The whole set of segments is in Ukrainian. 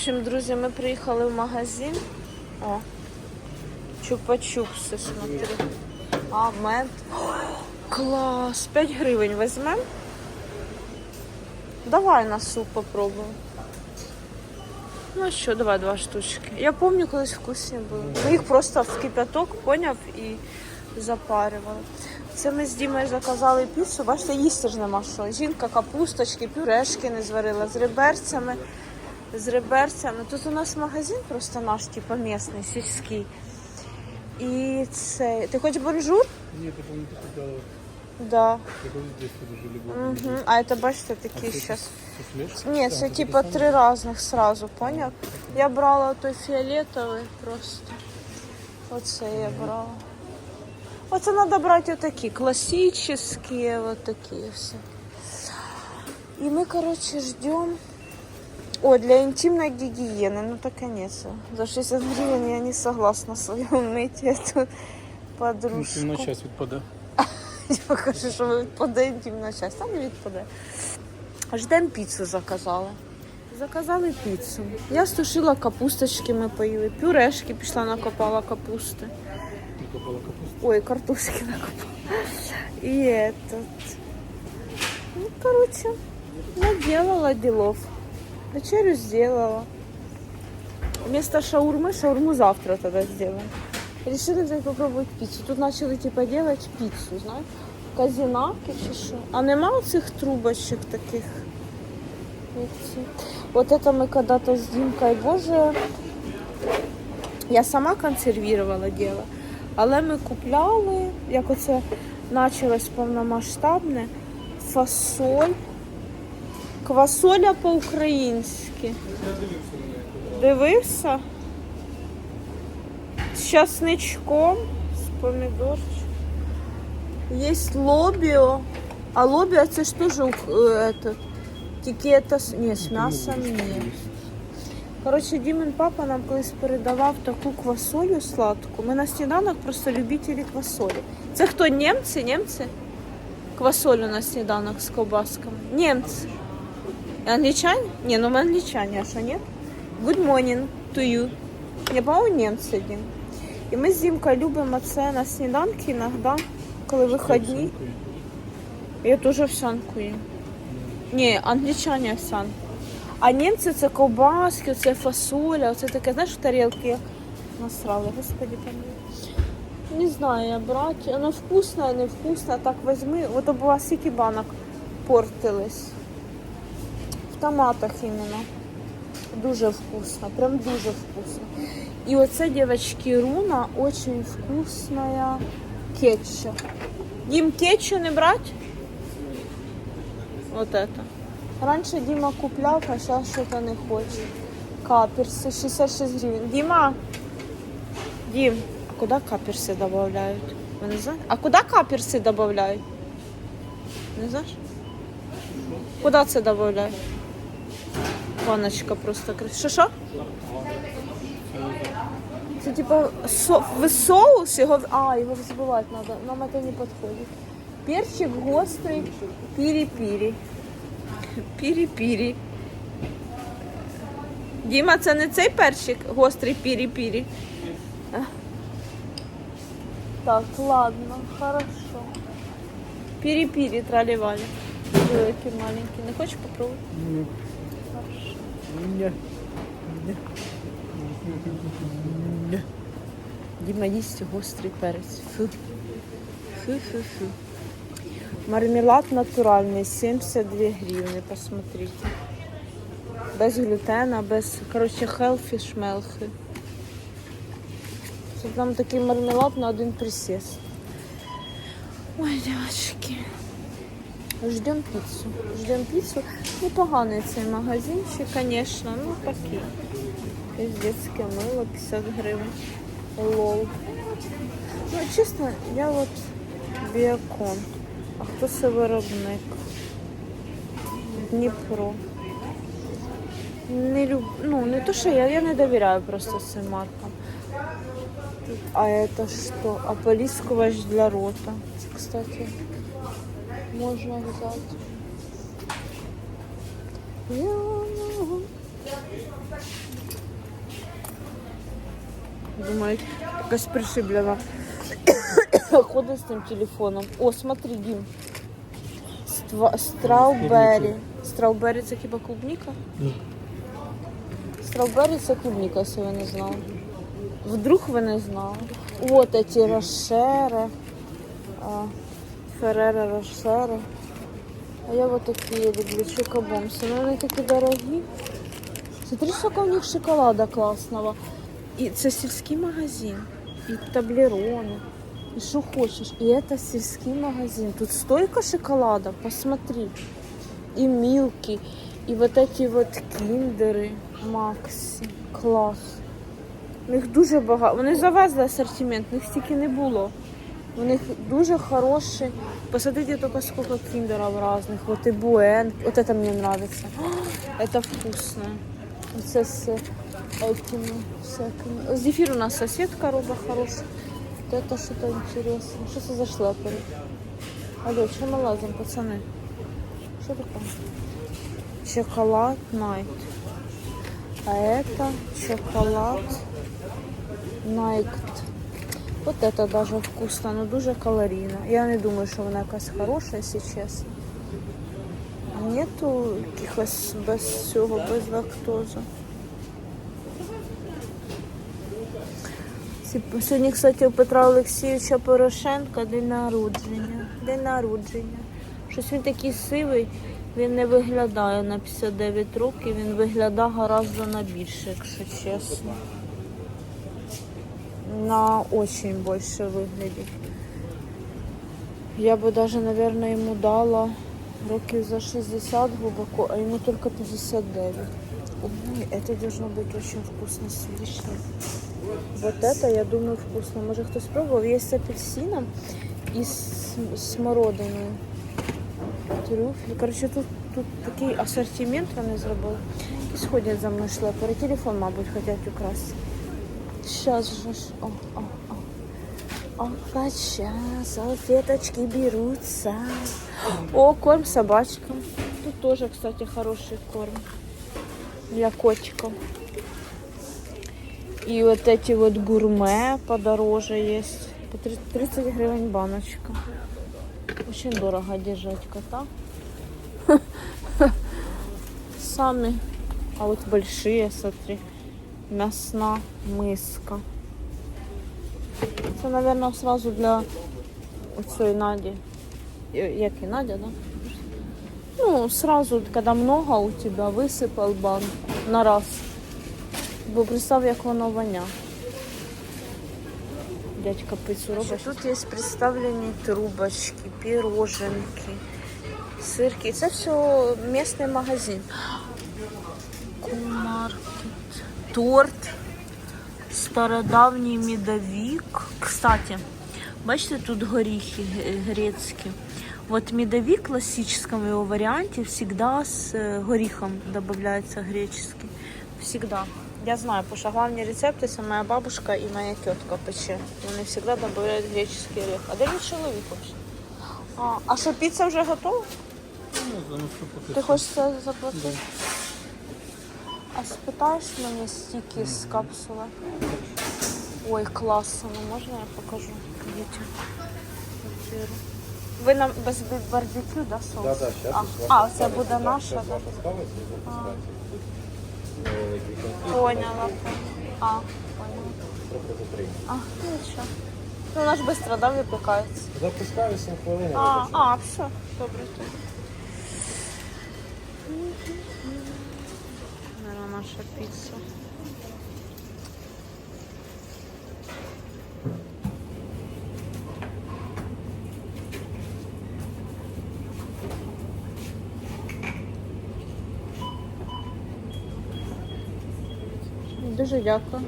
общем, друзі, ми приїхали в магазин. О, чупа-чупси, смотри. А, мед. О, клас! 5 гривень візьмемо. Давай на суп попробуємо. Ну що, давай два штучки. Я пам'ятаю, колись вкусні були. Ми їх просто в кипяток поняв і запарювали. Це ми з Дімою заказали піцу. Бачите, їсти ж нема що. Жінка капусточки, пюрешки не зварила з реберцями. З реберцями. Тут у нас магазин просто наш, типу, місний, сільський. І це. Ти хочеш бонжур? Я помню, ты сказала, Да. Угу. А це бачите такі. Со? Ні, це типа три різних сразу, поняв? Я брала той фіолетовий просто. Оце я брала. Оце треба брати отакі, класичні, вот такі все. І ми, коротше, ждемо. О, для интимной гигиены, ну так конец. За 60 гривен я не согласна своему мытье тут Ну, подружку. на час відпаде. Покажи, що ви відпаде інтимна часть. Там не відпаде. Ждемо піцу заказали. Заказали піцу. Я стушила капусточки, ми поїли. Пюрешки пішла, накопала капусти. Накопала капусту. Ой, картошки накопала. І этот. Ну, короче, наделала делов. Вечерю сделала. Вместо шаурмы, шаурму завтра тогда сделаем. Решили взять попробовать пиццу. Тут начали типа делать пиццу, знаешь? Казінаки чи що. А нема оцих трубочок таких. як ці? Вот это мы когда-то с Димкой, боже, я сама консервувала діло. Але ми купляли, як оце почалось повномасштабне, фасоль, квасоля по-українськи. Дивився? З часничком, з помідорчиком. Є лобіо. А лобіо це ж теж е, этот, тільки це, ні, з м'ясом ні. Коротше, Дімін папа нам колись передавав таку квасолю сладку. Ми на сніданок просто любителі квасолі. Це хто німці? Німці? Квасолю на сніданок з ковбасками. Німці. Англічані? Ні, ну ми англічані, а що ні? Good morning to you. Я, по-моєму, німці, Дім. І ми з Дімкою любимо це на сніданки іноді, коли вихідні. Я теж овсянку їм. Ні, англічані овсянку. А німці це ковбаски, це фасоля, оце таке, знаєш, в тарілки насрали, господи помилуй. Не знаю, я брати. Воно вкусне, не вкусне, так візьми. От була скільки банок портились В томатах іменно. Дуже вкусно, прям дуже вкусно. І оце, девочки, руна очень вкусная кетчуп. Дім, кетчу не брать? Вот это. Раньше Дима куплял, а сейчас что-то не хочет. Каперсы 66 гривен. Дима! Дим, а куда каперсы добавляют? Вы не знаете? А куда каперсы добавляют? Не знаешь? Куда це добавляють? Баночка просто. Що що? Це типа со... соус його. А, його взбивати треба. Нам це не підходить. Перчик гострий, пірі-пірі. Пірі-пірі. Діма, це не цей перчик гострий пірі-пірі. Так, ладно, хорошо. Пірі-пірі тралівалі. Великі, маленькі. Не хочеш попробувати? Ні. Хорошо. Ні. Ні. Ні. Діма їсть гострий перець. Фу. Фу-фу-фу. Мармелад натуральний, 72 гривны, посмотрите. Без глютена, без, короче, хелфі шмелхи. Це там такий мармелад на один присест. Ой, девочки. Ждем піцу. Ждем піцу. Непоганий цей магазинчик, конечно, ну такий. Детське мило, 50 гривень. Лол. Ну, чесно, я от біокон. А хто це виробник? Дніпро. Не люб... Ну, не то, що я, я не довіряю просто цим маркам. А это что? Ополискувач для рота. Кстати, можна взяти. Я Думають, якась пришиблена. Ходить з тим телефоном. О, смотри, Дім. Ства- Страубері. Страубері це хіба клубніка? Ні. Страубері це клубніка, якщо ви не знали. Вдруг ви не знали. От эти рошери. А, Феррера рошери. А я вот такі люблю чокобомси. Ну вони такі дорогі. Смотри, сколько у них шоколада классного. І це сільський магазин. І таблерони. І що хочеш. І це сільський магазин. Тут столько шоколада, посмотри. І мілки, і вот эти вот кіндери, Максі. Клас. У них дуже багато. Вони завезли асортимент, у них стільки не було. У них дуже хороший. Посмотрите только сколько киндеров разных. Вот и буэн. Вот это мне нравится. Это вкусно. Це з этими всякими. Зефир у нас соседка робить хороший. Вот это что-то интересное. Что это за шляпы? Алло, что мы лазим, пацаны? Что такое? Шоколад Найт. А это шоколад Найт. Вот это даже вкусно, но дуже калорійно. Я не думаю, що вона якась хороша, якщо чесно. Нету якихось без цього, без лактози. Ці- Сьогодні, кстати, у Петра Олексійовича Порошенка день народження. День народження. Щось він такий сивий, він не виглядає на 59 років, він виглядає гораздо на більше, якщо чесно На очень больше выглядит. Я бы даже, наверное, ему дала років за 60 глубоко, а ему только 59. Ой, это должно быть очень вкусно с вишней. Вот это, я думаю, вкусно. Может, кто пробовал? Есть с апельсином и с смородиною. Трюфель. Короче, тут, тут такий ассортимент вони зробили. І сходять за мною шлепери. Телефон, мабуть, хочуть украсти. Сейчас же. О, о, о. О, кача, салфеточки берутся. О, корм собачкам. Тут тоже, кстати, хороший корм для котиков. И вот эти вот гурме подороже есть. По три- 30 гривен баночка. Очень дорого держать кота. Сами. А вот большие, смотри. Мясна миска. Це, наверное, сразу для оцеї Наді. Е, Як і Надя, да? Ну, сразу, когда много у тебя, висипав банку на раз. Бо представ, як воно воня. Дядька пиццу робить. Тут є представлені трубочки, пироженки, сирки. Це все місний магазин Кумаркет. Торт. Стародавній медовик. Кстати, бачите, тут горіхи г- грецькі. Вот медовик в классическом его варианте всегда с э, горихом добавляется греческий. Всегда. Я знаю, потому что главные рецепты це моя бабушка и моя тетка пече. Вони всегда добавляют греческий орех. А де мій чоловік вообще? А, а що, піца вже готова? Ну, ну, що поки Ти що. хочеш це заплатити? А спитаєш мені стільки з капсули? Ой, класно, ну можна я покажу дітям? Ви нам без барбекю, да, соус? Да, да, а, а, це буде наша, да? Поняла. А, поняла. А, ну і? Ну, вона ж швидко, да, випікається? Запускаю 7 хвилин. А, а, все, добре. То. Наша піца. Дуже. Дякую.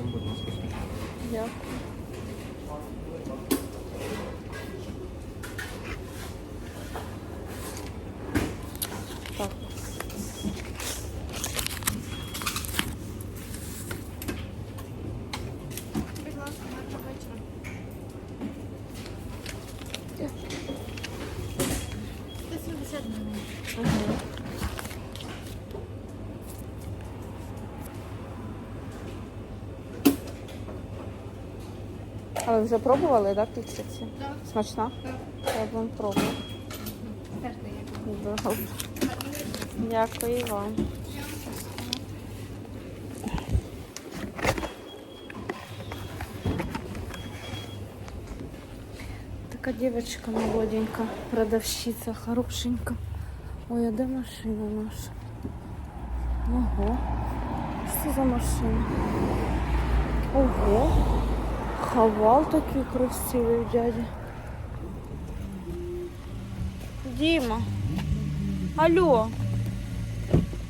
скільки? 170 А ви вже пробували, так, піксиці? Так. Смачна? Так. Я будемо пробувати. Добре. Дякую вам. Дівчинка молоденька, продавщиця, хорошенька. Ой, а де машина наша? Ого. Що за машина? Ого. Хавал такий красивий у дяді. Діма. Алло.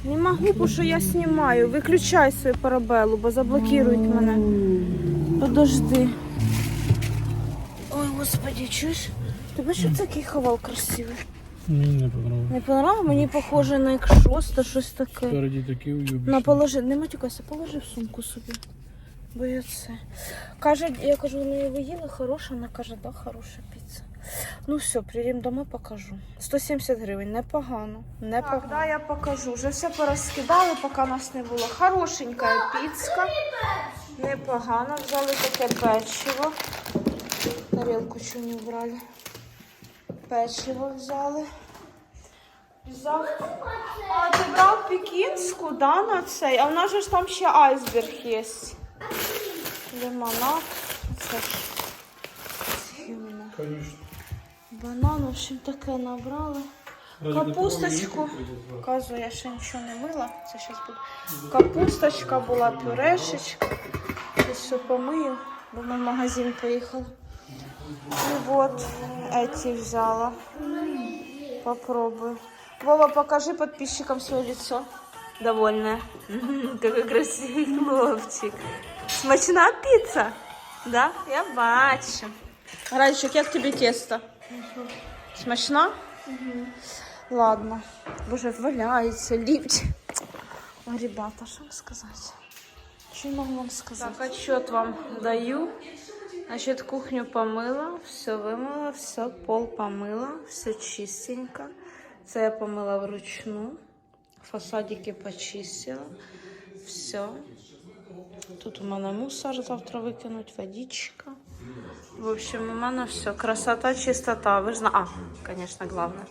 Не могу, потому що я знімаю. Виключай свою парабелу, бо заблокують мене. Подожди. Господи, чуєш? Ти бачиш, такий хавал красивий? Мені не подобається. Не понравилось? Мені похоже на X6, щось таке. Спереді такі уюбища. На положи, не матюкайся, положи в сумку собі. Бо я це. Каже, я кажу, ну ви їли хороша, вона каже, да, хороша піца. Ну все, приїдемо дома, покажу. 170 гривень, непогано. Непогано. Так, да, я покажу. Вже все порозкидали, поки нас не було. Хорошенька піцка. Непогано. Взяли таке печиво. Тарілку чого не брали. Печиво взяли. Взяв. А ти брав пекінську, да, на цей? А в нас же ж там ще айсберг є. Лимонад. Це ж. Конечно. Банан, в общем, таке набрали. Капусточку. Казу, я ще нічого не мила. Це зараз буде. Капусточка була, пюрешечка. Це все помию, бо ми в магазин поїхали. І от эти взяла. Попробую. Вова, покажи подписчикам свое лицо. Довольная. Мгм, Какой красивый хлопчик. Смачна пицца? Да? Я бачу. Радичок, як тобі тесто? Смачна? Ладно. Боже, валяється, ліпть. Ой, ребята, що вам сказати? Що я можу вам сказати? Так, отчет вам даю. Значит, кухню помыла, все вымыла, все, пол помыла, все чистенько. Це я помила вручну. Фасадики почистила. Все. Тут у мене мусор завтра викинуть, водичка. В общем, у мене все. Красота, чистота. Ви ж зна... А, конечно, главное.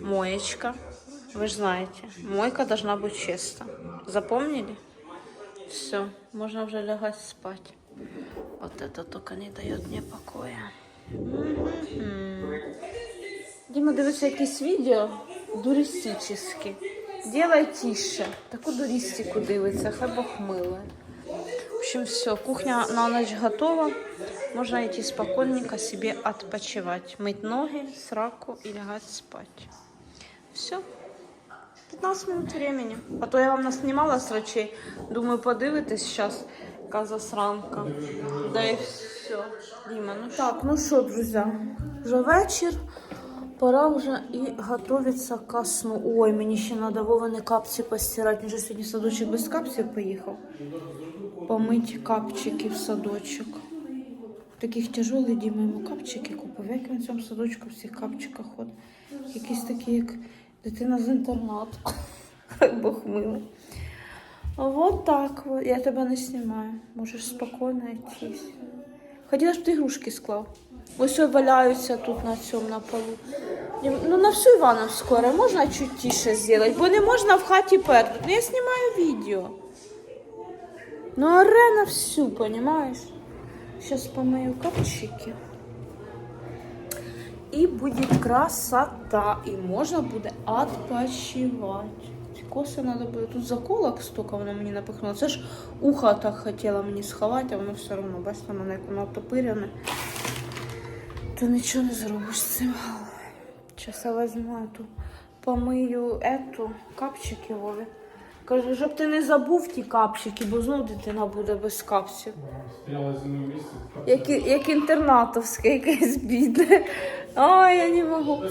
Моечка. Вы же знаете, мойка должна быть чиста. Запомнили? Все, можно уже лягать спать. Вот это только не дает мне покоя. Дима, дивиться якісь відео дуристичні. Делай тише. Таку дуристику дивиться, хай Бог милує. В общем, все, кухня на ночь готова. Можно идти спокойненько себе отпочивать. Мыть ноги, сраку и лягать спать. Все. 15 минут времени. А то я вам наснимала з. Думаю, подивитись зараз, яка засранка. Да і все. Діма, ну так, ну що, друзі, вже вечір. Пора вже і готуватися к сну. Ой, мені ще треба Вовини капці постирати. Він же сьогодні садочок без капців поїхав. Помить капчики в садочок. Таких тяжелих Діма йому капчики купив. Як він в цьому садочку в цих капчиках ходить. Якісь такі, як дитина з інтернату. Бог милий. Вот так вот. Я тебе не знімаю. Можеш спокійно йти. Хотіла, щоб ти ігрушки склав. Ось валяються тут на цьому на полу. Ну на всю Івановську а можна чуть тише зробити, бо не можна в хаті пердути. Ну я знімаю відео. Ну оре на всю, понимаешь? Сейчас помою капчики. І буде красота. І можна буде відпочивати. Коси треба буде. Тут заколок стільки вона мені напихнула. Це ж ухо так хотіла мені сховати, а воно все одно, бачите, воно як воно отопирене. То нічого не зробиш з цим. Зараз я візьму эту, помию ету, капчики Вові. Кажу, щоб ти не забув ті капчики, бо знову дитина буде без зі мною. Як, як інтернатовське якесь бідне. Ой, я не можу.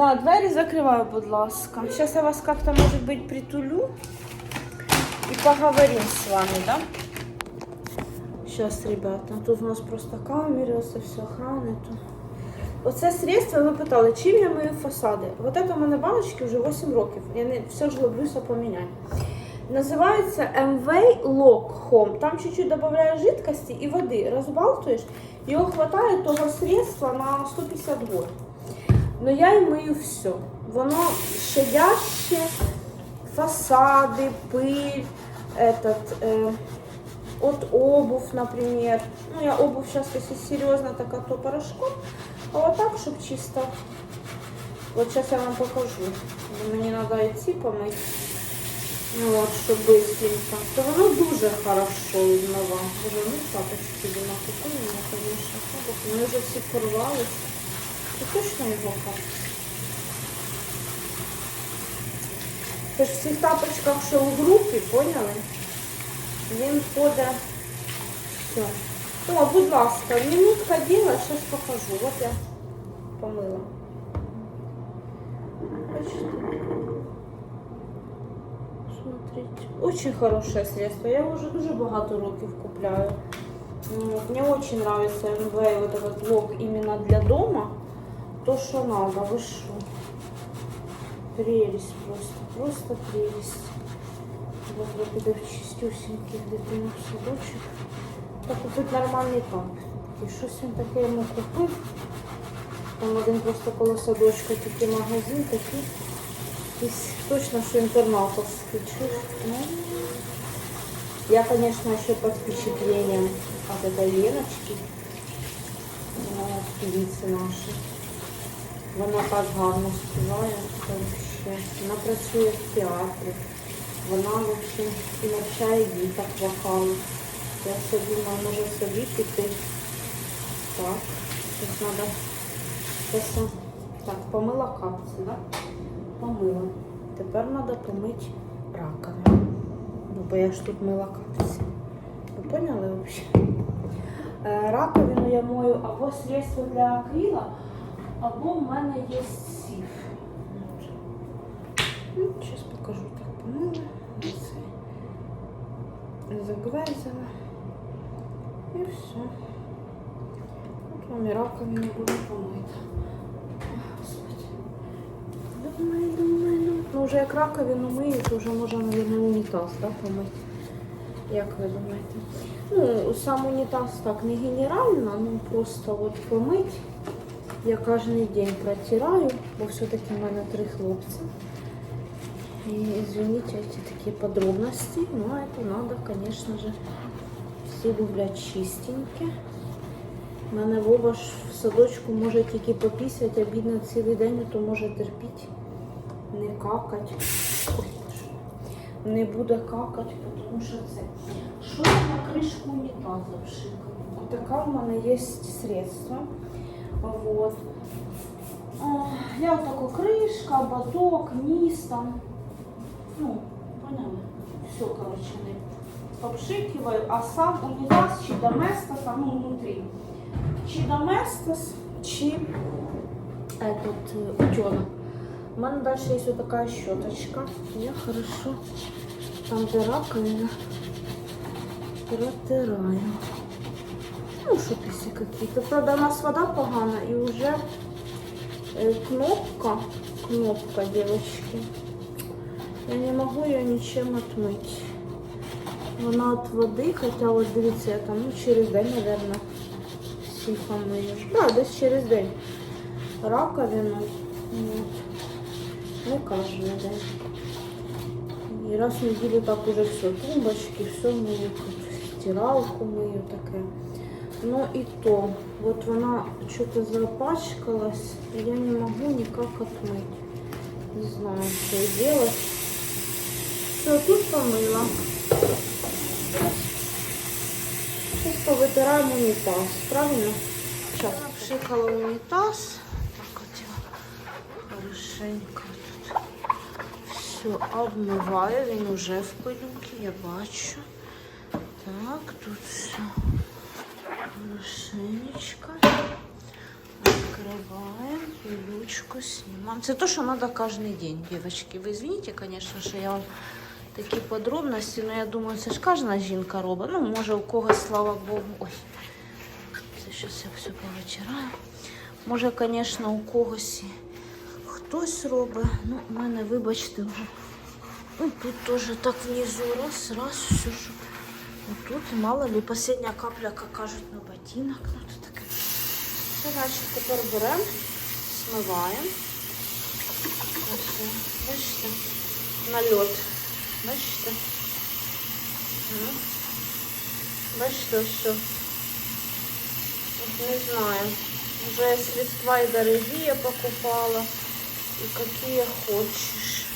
Да, двері закриваю, будь ласка. Зараз я вас как-то, может быть, притулю и поговорим с вами, да? Сейчас, ребята, тут у нас просто камери, це все охрани. Тут. Оце средство, ви питали, чим я мию фасади. Вот это у мене баночки вже 8 років. Я не все ж лоблюся поміняти. Називається MV Lock Home. Там чуть-чуть додаєш жидкості і води, розбалтуєш, його хватає того средства на 150 год. Но я і мию все. Воно щадяще, фасади, пыль, этот, э, от обувь, например. Ну, я обувь сейчас, если серьезно, так а то порошком. А вот так, чтобы чисто. Вот сейчас я вам покажу. Мне надо идти помыть. Ну, от, щоб быстренько. То воно дуже хорошо відмива. Боже, ну тапочки вона купила, ну, конечно. Вони вже всі порвались. Ти точно його капець? Це ж в цих тапочках, що у групі, поняли? Він ходить. Все. О, будь ласка, минутка діла, щось покажу. От я помила. Бачите? Смотрите. Очень хорошее средство. Я его уже дуже багато років купляю. М, Мне очень нравится МВ вот этот блок именно для дома. То, что надо, вы что? Прелесть просто, просто прелесть. Вот я піду в чистюсіньких дитину в садочок. Та купити нормальний памп. І щось він таке йому купив. Там один просто коло садочка такий магазин, такий. Якийсь точно, що інтернатовський. Чуєш? Ну, я, конечно, еще под впечатлением от этой Леночки, э, певицы нашей. Вона так гарно співає. Вона працює в театрі. Вона, в общем, і навчає діток вокалу. Я все думаю, може собі піти. Так, зараз треба. Зараз, так, помила капці, да? Помила. Тепер треба помити раковину. Ну, бо я ж тут мила капці. Ви поняли взагалі? Е, Раковину я мою або средство для акрила, або в мене є сіф. Ну, зараз покажу так помила. Загвезила. І все. От вам і раковина буде помита. Думаю, думаю, думаю. Ну, вже як раковину мию, то вже можна, мабуть, унітаз, да, помити. Як ви думаєте? Ну, сам унітаз так не генерально, ну просто от помить. Я кожен день протираю, бо все-таки в мене три хлопці. И извините эти такие подробности, но это надо, конечно же, всі люблять чистеньке. У мене Вова ж в садочку може тільки попісять, а бідно цілий день, то може терпіти, не какать. Не буде какать, тому що це. Що я на кришку унітаза вшикаю? Така в мене є средство. Вот. О, Я вот такой крышка, ободок, низ там. Ну, поняли? Все, короче, не обшикиваю, а сам унитаз чи доместос, а ну внутри. Чи доместос, чи этот э, утенок. У мене дальше есть вот такая щеточка. Я хорошо там, где раковина, протираю. Ну, шутиси какие-то. Правда, у нас вода погана и уже э, кнопка, кнопка, девочки. Я не могу ее ничем отмыть. Вона от води, хоча от дивіться, я там ну, через день, наверное, сіфом мию. Да, десь через день. Раковину. Не кожен день. І раз в неділю так уже все. Тумбочки, все мию, стиралку мию таке. Ну и то, вот она что-то запачкалась, и я не могу никак отмыть. Не знаю, что делать. Все, тут помыла. Сейчас повытираем унитаз, правильно? Сейчас пшикала унитаз. Так вот я хорошенько тут все обмываю. Він уже в пилюки, я бачу. Так, тут все. Хорошенечко. Открываем, пилючку снимаем. Это то, что надо каждый день, девочки. Вы извините, конечно, что я вам такі подробності, но я думаю, це ж кожна жінка робить. Ну, може, у когось, слава Богу. Ой, це щось я все повичираю. Може, звісно, у когось і хтось робить. Ну, у мене, вибачте, вже Ну, тут тоже так внизу раз, раз, все, что. Тут, мало ли, последняя капля, как кажуть, на ботинок. Ну, тут таке. Все, значить, тепер беремо, смиваємо. Бачите, нальот. Бачите? Бачите, все. Не знаю. Уже средства и дорогие покупала. И какие хочешь.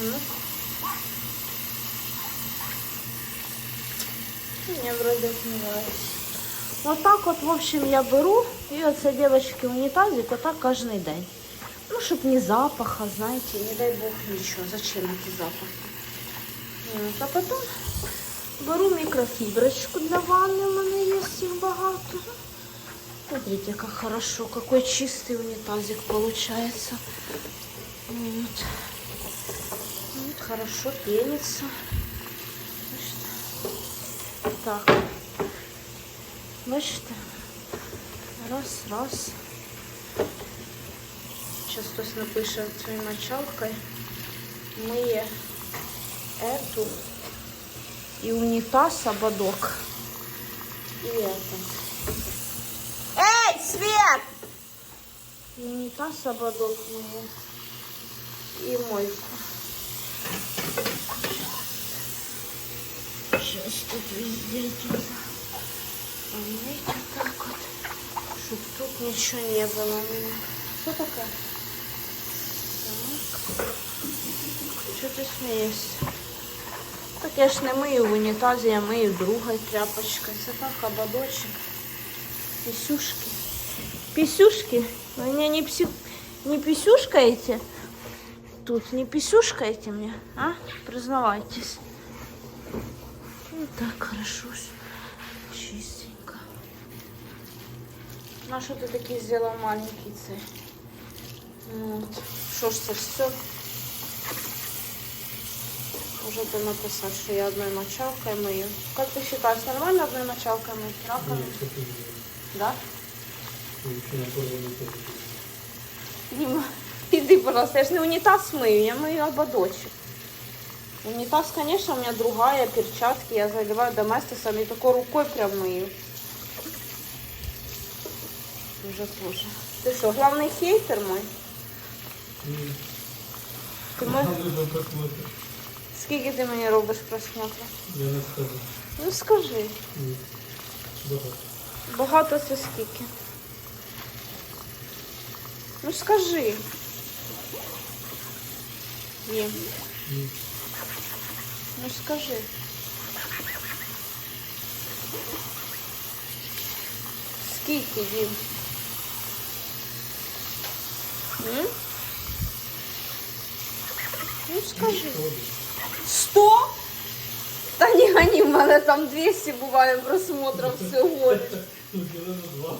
А ну. Мне вроде нравится. Вот так вот, в общем, я беру. И оце, девочки, унитазик вот так каждый день. Ну, щоб ні запаха, знаєте, не дай Бог нічого. Зачем ці запахи? От, А потім беру мікрофіброчку для ванни, у мене є їх багато. Смотрите, как хорошо, какой чистый унитазик получается. Вот. Вот, хорошо пенится. Бачите? Так. Бачите? Раз, раз. Сейчас хтось напише цією мочалкою. Миє эту и унитаз ободок. И это. Эй, Свет! И унитаз ободок мыє. И мойку. Тут везде. Помыть вот так вот. Чтоб тут ничего не было. Что такое? Так. Что ты смеешься? Так я ж не мию в унітазі, я мию другою тряпочкою. Це так ободочок. Писюшки. Писюшки? Вы меня не, пси... не писюшкаете? Тут не писюшкаете мне, а? Признавайтесь. Ну так, хорошо. Чистенько. Ну, а що ти такий зробила маленький цей? Ну. Що ж це все? Можете написати, що я одною мочалкой мою. Как ты считаешь, нормально одной мочалкой мыть раковину? Да? Дима, иди, пожалуйста, я же не унитаз мою, я мою ободочек. Унитаз, конечно, у меня другая, перчатки, я заливаю доместосом и такой рукой прям мою. Уже тоже. Ты что, главный хейтер мой? Ти мой... Скільки ти мені робиш просмотрів? Я не скажу. Ну скажи. Ні. Багато. Багато це скільки? Ну скажи. Дім. Ні. Ну скажи. Скільки, Дім? М? Ну скажи. Сто? Та ні, гані, в мене там 200 буває просмотрів всього. Ділено два.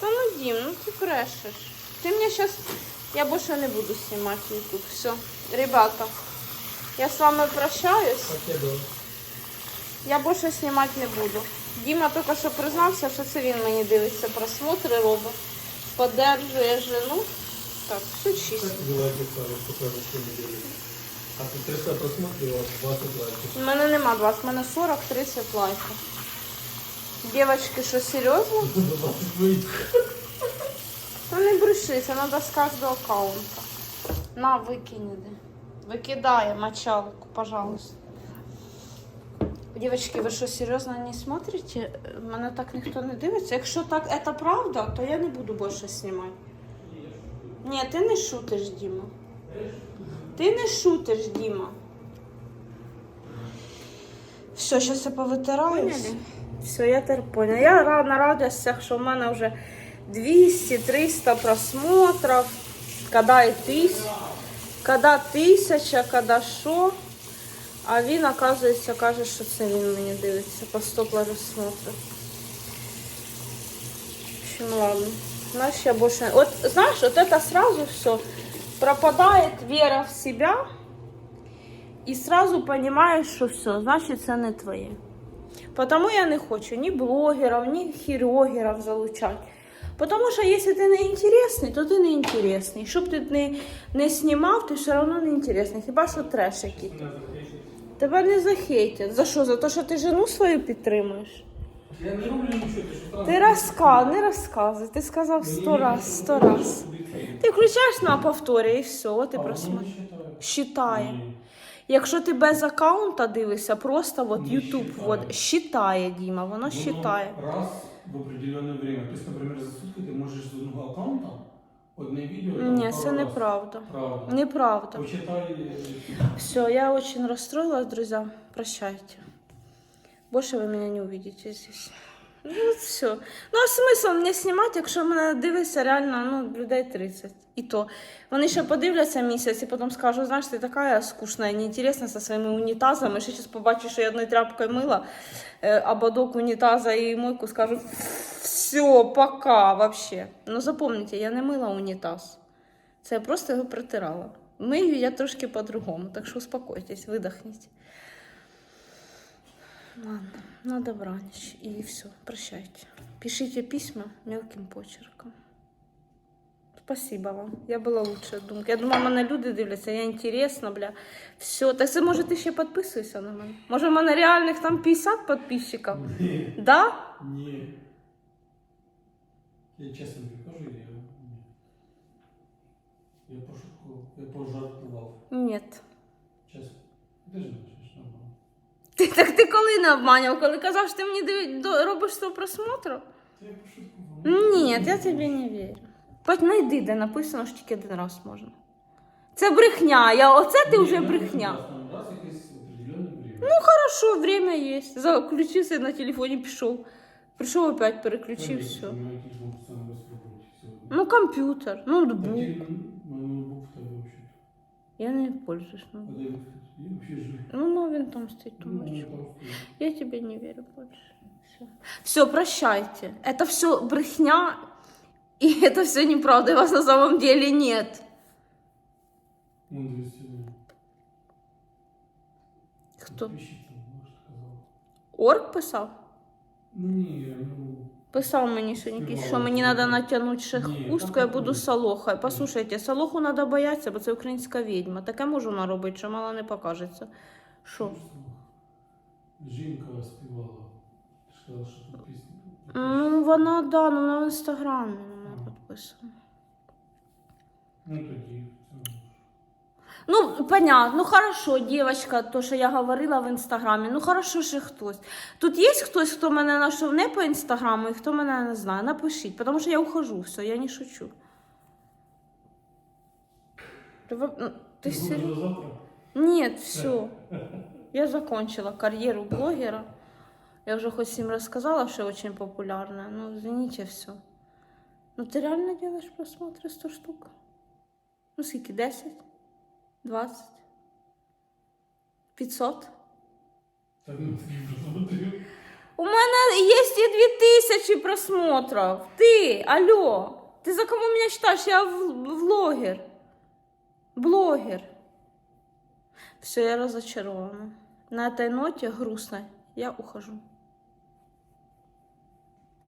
Та ну Дім, ну ти брешеш. Ти мені зараз... Я більше не буду знімати YouTube. Все. Ребята, я з вами прощаюсь. Я більше знімати не буду. Діма тільки що признався, що це він мені дивиться просмотри робить. Подержує жену. Так, все чисто. А ти 300 просмотрів, а 20 лайків. У мене нема 20, у мене 40-30 лайків. Дівчатки, що серйозно? Ну не бреши, треба з кожного аккаунта. На, викинь іди. Викидає мочалку, пожалуйста. Девочки, ви що, серйозно не смотрите? Мене так ніхто не дивиться. Якщо так це правда, то я не буду більше знімати. Ні, ти не шутиш, Діма. Ти не шутиш, Діма. Все, зараз я повитираюсь. Все, я тепер поняла. Я ра- на радостях, що в мене вже 200-300 просмотров, когда и тысяч, когда тисяча, когда що. А він, оказується, каже, що це він мені дивиться по 100 просмотрів. В общем, ладно. Знаешь, я больше... Вот, знаешь, вот это сразу все. Пропадает вера в себя. И сразу понимаешь, что все, значит, це не твоє. Потому я не хочу ні блогерів, ні хірогерів залучати. Тому що якщо ти не інтересний, то ти не інтересний. Щоб ти не, не знімав, ти все одно не інтересний. Хіба що треш якийсь. Тебе не захейтять. За що? За те, що ти жену свою підтримуєш? Я не роблю нічого, ти що? Ти розказ, не розказуй. Ти сказав сто раз, сто раз. Ти включаєш на повторі і все, ти просмотриш. Считає. Якщо ти без аккаунта дивишся, просто от YouTube, от считає, Діма, воно считає. Раз в определенное время. То есть, например, за сутки ты можешь с одного аккаунта одне відео. там, Ні, пару це раз. неправда. Правда. Неправда. Почитай. Все, я очень расстроилась, друзья. Прощайте. Больше вы меня не увидите здесь. Ну, все. Ну, а смисл мені знімати, якщо мене дивиться реально ну, людей 30. І то. Вони ще подивляться місяць і потім скажуть, знаєш, ти така скучна і неінтересна зі своїми унітазами. Ще зараз побачиш, що я одною тряпкою мила, е, ободок унітаза і мойку скажу, все, пока, вообще. Ну, запомните, я не мила унітаз. Це я просто його протирала. Мию я трошки по-другому, так що успокойтесь, видохніть. Ладно, на добраніч. І все, прощайте. Пишите письма мелким почерком. Спасибо вам. Я була лучше думки. Я думала, мене люди дивляться, я інтересна, бля. Все. Так це може ти ще підписуєшся на мене? Може, в мене реальних там 50 підписчиків? Ні. Да? Ні. Я чесно тобі кажу, я. Я пошуткував, я пожартував. Ні. Чесно. Ти ж. Ти, так ти коли не обманював? Коли казав, що ти мені диви- до- робиш 100 просмотрів? Та я пошуткував. Ні, я тобі не вірю. Хоч знайди, де написано, що тільки один раз можна. Це брехня. Я, оце ти вже брехня. Раз. Ну хорошо, время є. Заключився на телефоні, пішов. Прийшов опять, переключив все. Ну, якийсь був. Все. Ну, комп'ютер, ноутбук. Такий ноутбук в тебе взагалі. Я не пользуюсь. Ну, він стоїть? Він взагалі живий. ну, ну він там стоїть. Ну, думаю, він що- там стоїть. Я тебе не верю больше. Все. все, прощайте. Это все брехня, и это все неправда, и вас на самом деле нет. Ну, 200 гривень. Хто? Підписчик там, може, сказав. Орк писав? Ну, ні, ну, Писав мені сьогодні, якийсь, що мені треба натягнути ще хустку, я буду буде. солохою. Послухайте, солоху треба боятися, бо це українська відьма. Таке можу наробити, що мало не покажеться. Що? Жінка співала. Ти ж казала, що тут пісня. Ну, вона, да, ну вона в інстаграмі вона підписана. Ну, тоді. Ну, понятно, ну хорошо, дівчинка, то, що я говорила в інстаграмі, ну хорошо, що хтось. Тут є хтось, хто мене знайшов не по інстаграму і хто мене не знає. Напишіть, тому що я ухожу, все, я не шучу. Ти, ти Ти серйозно? Нет, все. Я закончила карьеру блогера. Я уже хоть всем рассказала, что я очень популярная. Ну, извините, все. Ну, ты реально делаешь просмотры 100 штук? Ну, скільки? 10? 20? 500? Так, ну, ти вже смотрю. У мене є і 2000 просмотров. Ти, алло. Ти за кого мене считаешь? Я влогер. Блогер. Все, я разочарована. На этой ноте грустной я ухожу.